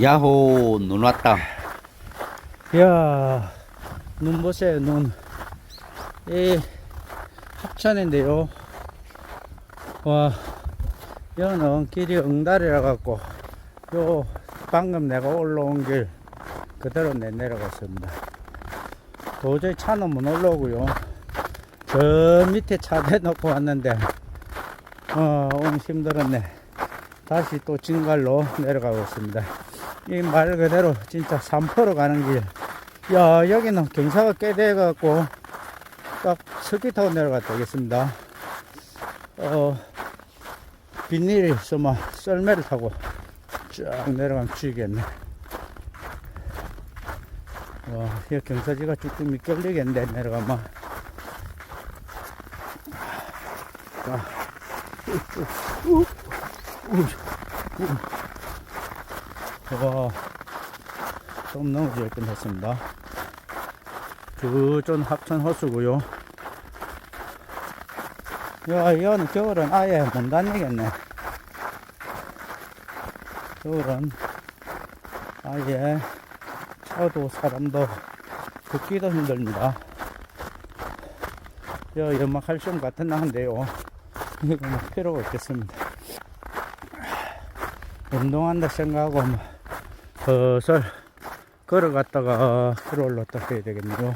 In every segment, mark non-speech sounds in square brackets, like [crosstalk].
야호 눈 왔다 이야, 눈 보세요, 눈. 이 합천인데요. 와, 여는 길이 응달이라 갖고, 요, 방금 내가 올라온 길 그대로 내 내려갔습니다. 도저히 차는 못 올라오고요. 저 밑에 차 대놓고 왔는데, 어, 오늘 힘들었네. 다시 또 진갈로 내려가고 있습니다. 이 말 그대로 진짜 산포로 가는 길. 야, 여기는 경사가 꽤 돼갖고, 딱 스키 타고 내려가야 되겠습니다. 어, 비닐이 있으면 썰매를 타고 쫙 내려가면 죽이겠네. 와, 이 경사지가 쭉쭉 미끌리겠는데, 내려가면. 자, 우, 우, 우, 우. 와, 좀 넘어질 뻔했습니다. 그전 합천 호수고요. 야, 이거는 겨울은 아예 못 다니겠네. 겨울은 아예 차도 사람도 걷기도 힘듭니다. 여 연막 칼슘 같은 나한데요. 이거는 필요가 없겠습니다. 운동한다 생각하고 뭐 슬슬 걸어갔다가 걸어 올랐다 해야 되겠네요.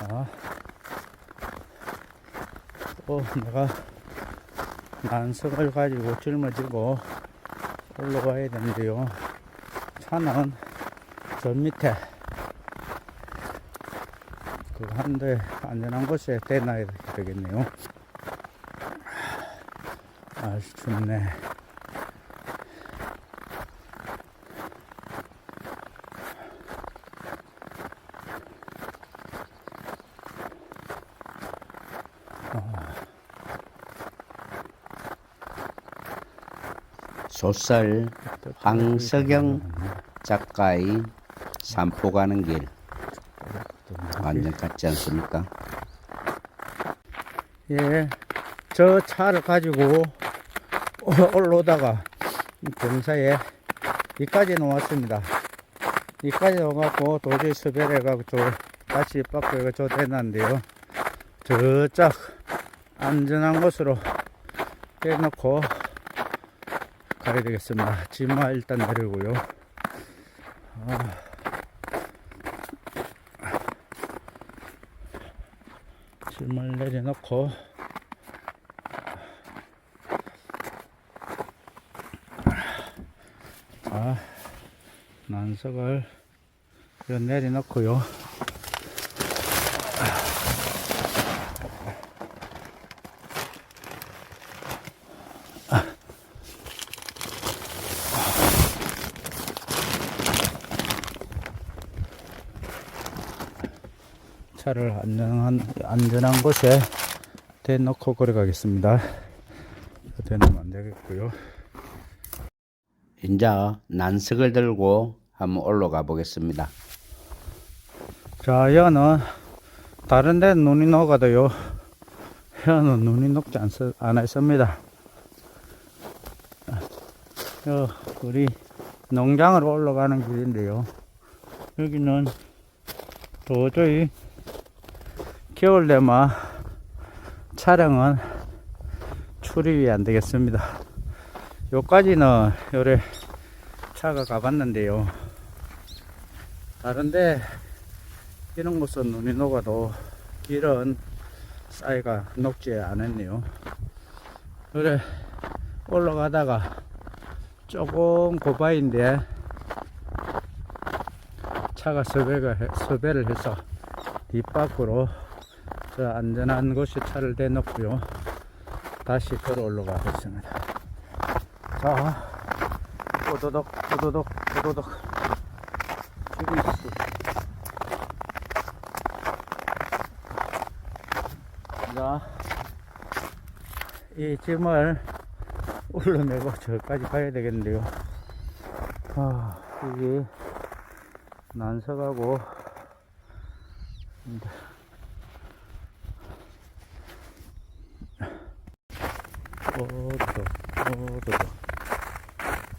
자, 또 내가 난석을 가지고 짊어지고 올라가야 되는데요. 차는 저 밑에 그 한대 안전한 곳에 대놔야 되겠네요. 아주 춥네. 소설 황석영 작가의 산포 가는 길 완전 같지 않습니까? 예, 저 차를 가지고 어, 올라오다가 경사에 이까지는 왔습니다. 이까지 와갖고 도저히 섭외를 해갖고 저 다시 바꾸고 저 대놨는데요. 저쪽 안전한 곳으로 빼놓고 가야 되겠습니다. 짐마 일단 내리고요. 아. 짐을 내려놓고 자 난석을 내려놓고요 차를 안전한 안전한 곳에 대놓고 걸어가겠습니다. 대놓으면 안 되겠고요. 이제 난석을 들고 한번 올라가 보겠습니다. 자, 여는 다른 데 눈이 녹아도요. 여는 눈이 녹지 않, 않았습니다. 여, 우리 농장으로 올라가는 길인데요. 여기는 도저히 겨울 되면 차량은 출입이 안 되겠습니다. 요까지는 요래 차가 가봤는데요. 다른데 이런 곳은 눈이 녹아도 길은 사이가 녹지 않았네요. 그래 올라가다가 조금 고바인데 차가 섭외가 해- 섭외를 해서 뒷밖으로 저 안전한 곳에 차를 대놓고요. 다시 걸어 올라가겠습니다. 자, 오도독, 오도독, 오도독. 지금 있어. 자, 이 짐을 올라내고 저까지 가야 되겠는데요. 아, 이게 난석하고 오도독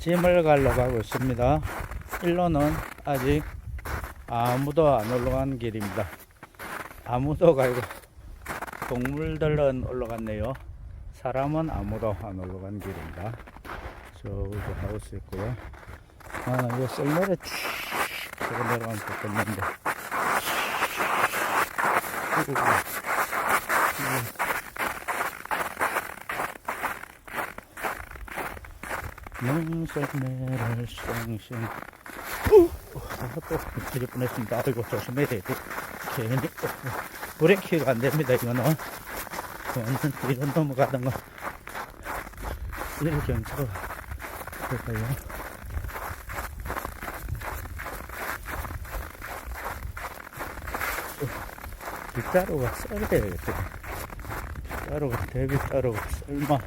짐을 갈러 가고 있습니다. 일로는 아직 아무도 안 올라간 길입니다. 아무도 가고 동물들은 올라갔네요. 사람은 아무도 안 올라간 길입니다. 저기 하우스 있고요. 아 이거 썰매를 쭉 저거 내려가면 좋겠는데 눈썰매를 쌩쌩 아또 터질 뻔했습니다. 아이고 조심해야 돼 괜히 브레이크가 안 됩니다 이거는. 완전 뒤로 넘어가던 거. 이렇게 경차가 될까요. 빗자루가 되겠다 빗자루가 대빗자루가 설마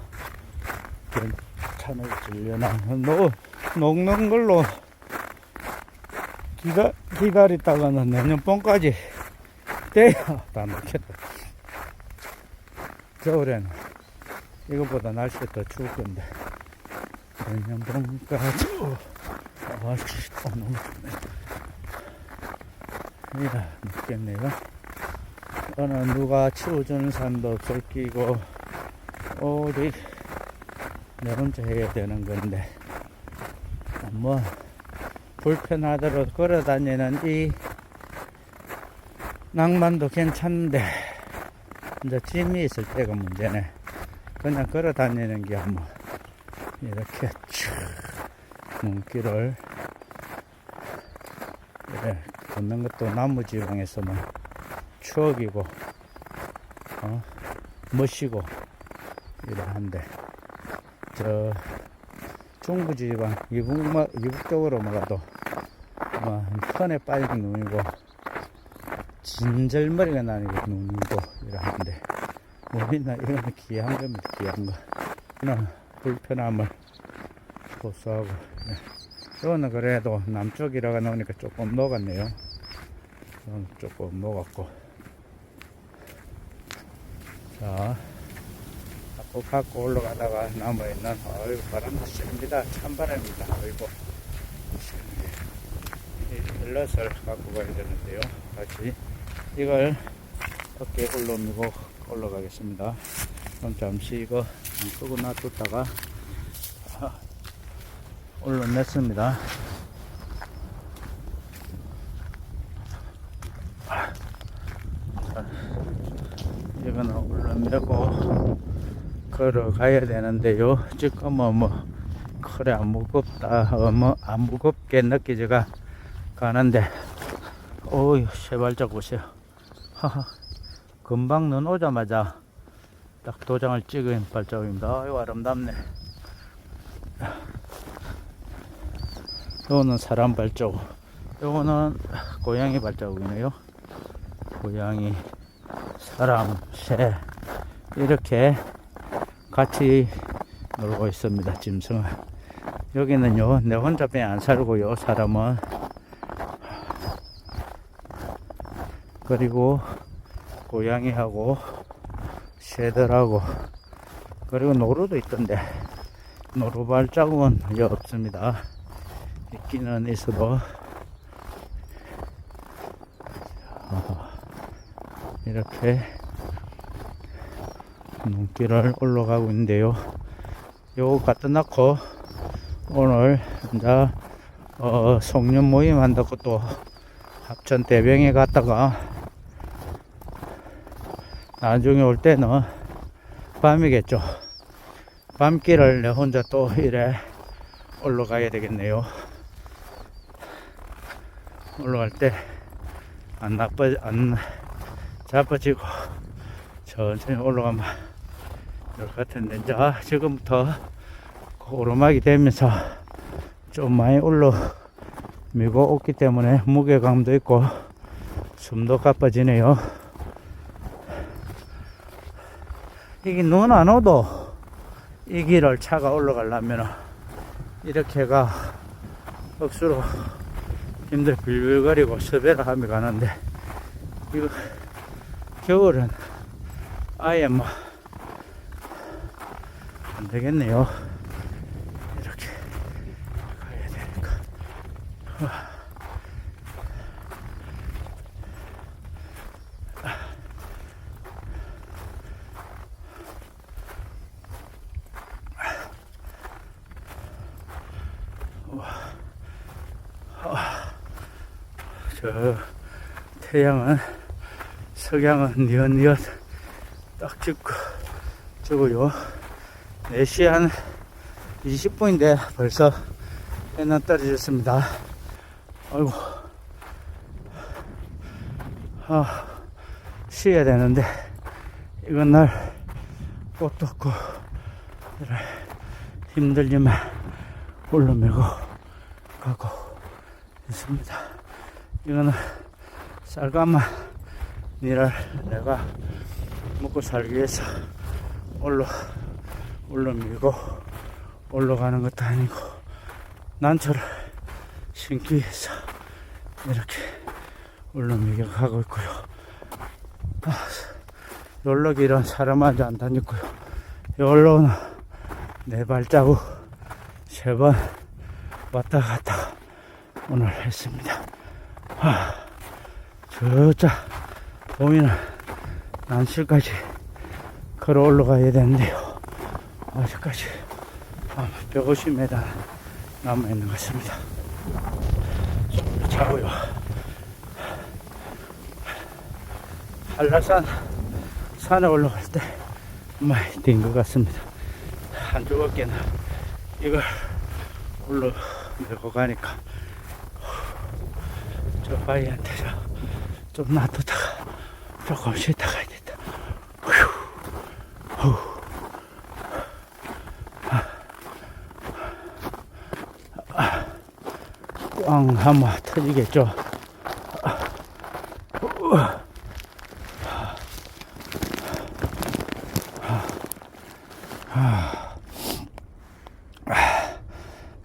괜찮을지려나 녹, 녹는 걸로 기다, 기다리다가는 내년 봄까지 돼야 [laughs] 다 녹겠다. 겨울에는 이거보다 날씨 더 추울 건데 내년 봄까지 아씨 또 너무 이라 늦겠네요. 어느 누가 치워주는 사람도 없을 끼고 어디 내 혼자 해야 되는 건데 뭐 불편하더라도 걸어 다니는 이 낭만도 괜찮은데 이제 짐이 있을 때가 문제네. 그냥 걸어 다니는 게 뭐 이렇게 쭉 눈길을 이래 걷는 것도 나무 지방에서는 추억이고 어 멋이고 이러한데 저 중부지방 이북 이북 쪽으로 말아도 뭐 턴에 빨간 눈이고 진절머리가 나니고 눈이고 이러한데 우리는 이거는 귀한 겁니다 귀한 거. 이는 불편함을 고수하고. 네. 이거는 그래도 남쪽이라가 나오니까 조금 녹았네요. 조금 녹았고. 자 자꾸 갖고 올라가다가 나무에 있는 어이구 바람도 셉니다. 찬바람입니다. 어이구 이 벨렛을 갖고 가야 되는데요. 같이 이걸 어깨에 올라오고 올라가겠습니다. 그럼 잠시 이거 끄고 놔뒀다가 아, 올라냈습니다. 이거는 올라내고 걸어가야 되는데요. 지금은 뭐 그래 안 무겁다, 어, 뭐안 무겁게 느껴져가 가는데, 어이 세발짝 보세요. 하하, 금방 눈 오자마자 딱 도장을 찍은 발자국입니다. 아유 아름답네. 요거는 사람 발자국, 요거는 고양이 발자국이네요. 고양이, 사람, 새 이렇게 같이 놀고 있습니다. 짐승은 여기는요 내 혼자 그냥 안 살고요 사람은 그리고 고양이하고 새들하고 그리고 노루도 있던데 노루 발자국은 여기 없습니다. 있기는 있어도 어, 이렇게 눈길을 올라가고 있는데요. 요거 갖다 놓고 오늘 이제 어, 송년 모임 한다고 또 합천 대병에 갔다가 나중에 올 때는 밤이겠죠. 밤길을 내 혼자 또 이래 올라가야 되겠네요. 올라갈 때 안 나빠 안 자빠지고 천천히 올라가면 될 것 같은데 자 지금부터 그 오르막이 되면서 좀 많이 올라 밀고 오기 때문에 무게감도 있고 숨도 가빠지네요. 이게 눈 안 오도 이 길을 차가 올라가려면 이렇게가 억수로 힘들 빌빌거리고 서베라 하며 가는데 이거 겨울은 아예 뭐 안 되겠네요. 이렇게 가야 되니까. 저 태양은 석양은 니엇니엇 딱 찍고 저거요 4시 한 20분인데 벌써 해는 떨어졌습니다. 아이고. 아 쉬어야 되는데 이건 날 꽃도 없고 힘들지만 올라매고 가고 있습니다. 이거는 쌀가마 니를 내가 먹고 살기 위해서 올라 올라밀고 올라가는 것도 아니고 난초를 심기 위해서 이렇게 올라밀고 가고 있고요. 아, 연락이란 사람한테 안 다녔고요. 여기로는 네 발자국 세 번 왔다 갔다 오늘 했습니다. 아, 저자 보이는 난실까지 걸어 올라가야 되는데요. 아직까지 한 150m 남아 있는 것 같습니다. 자고요. 한라산 산에 올라갈 때 많이 뛴것 같습니다. 한 조각께는 이걸 올라내고 가니까 저 바위한테 저좀 놔두다가 조금 쉬다 가야 겠다. 휴. 후. 아. 꽝 한번 터지겠죠.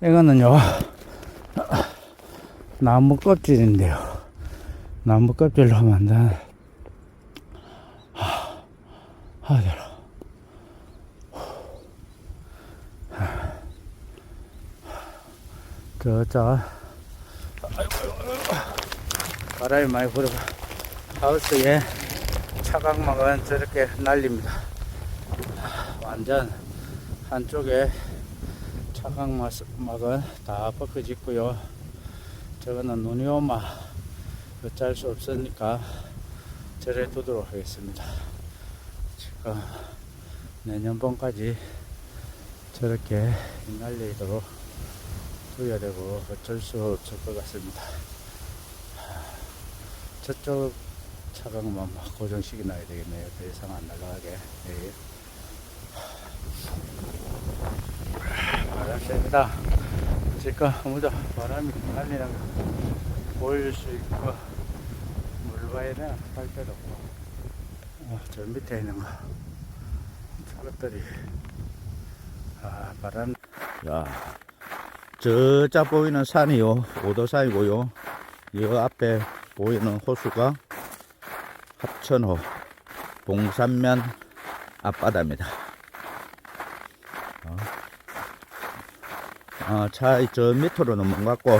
이거는요 나무 껍질인데요 나무 껍질로. 하더라. 저, 저, 바람이 많이 불어가 하우스에 차광막은 저렇게 날립니다. 완전 한쪽에 차광막은 다 벗겨졌고요. 저거는 눈이 오마 어쩔 수 없으니까 절에 두도록 하겠습니다. 지금 내년 봄까지 저렇게 날리도록 둬야 되고 어쩔 수 없을 것 같습니다. 저쪽 차광만 고정시켜 놔야 되겠네요. 더 이상 안 날아가게. 네. 바람 셉니다. 지금 아무도 바람이 날리는 거 보일 수 있고 물바에는 할 데도 없고 어, 저 밑에 있는 거 저것들이 아 바람 야 저자 보이는 산이요 오도산이고요 이 앞에 보이는 호수가 합천호 봉산면 앞바다입니다 어, 차, 저 밑으로는 못 갔고,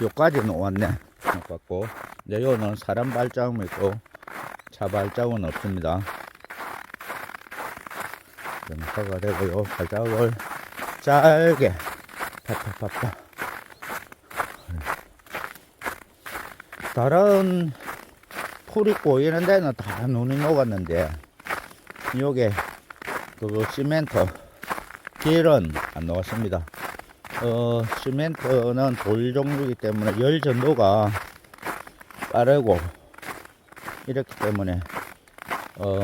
요까지는 왔네. 못 갔고, 네, 요는 사람 발자국은 있고, 차 발자국은 없습니다. 연파가 되고요, 발자국을 짧게, 팍팍팍팍. 다른 풀이 꼬이는 데는 다 눈이 녹았는데, 요게, 그 시멘트, 길은 안 녹았습니다. 어, 시멘트는 돌 종류이기 때문에 열 전도가 빠르고 이렇기 때문에 어,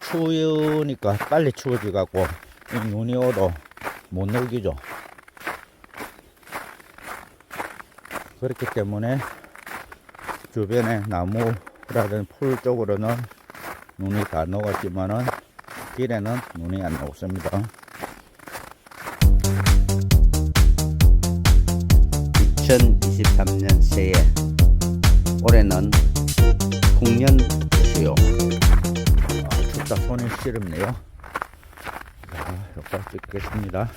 추우니까 빨리 추워지 갖고 이 눈이 오도 못 녹이죠. 그렇기 때문에 주변에 나무라든 풀 쪽으로는 눈이 다 녹았지만은 길에는 눈이 안 녹습니다. 2023년 새해 올해는 풍년 수요 아, 춥다 손이 시렵네요 자, 효과 찍겠습니다.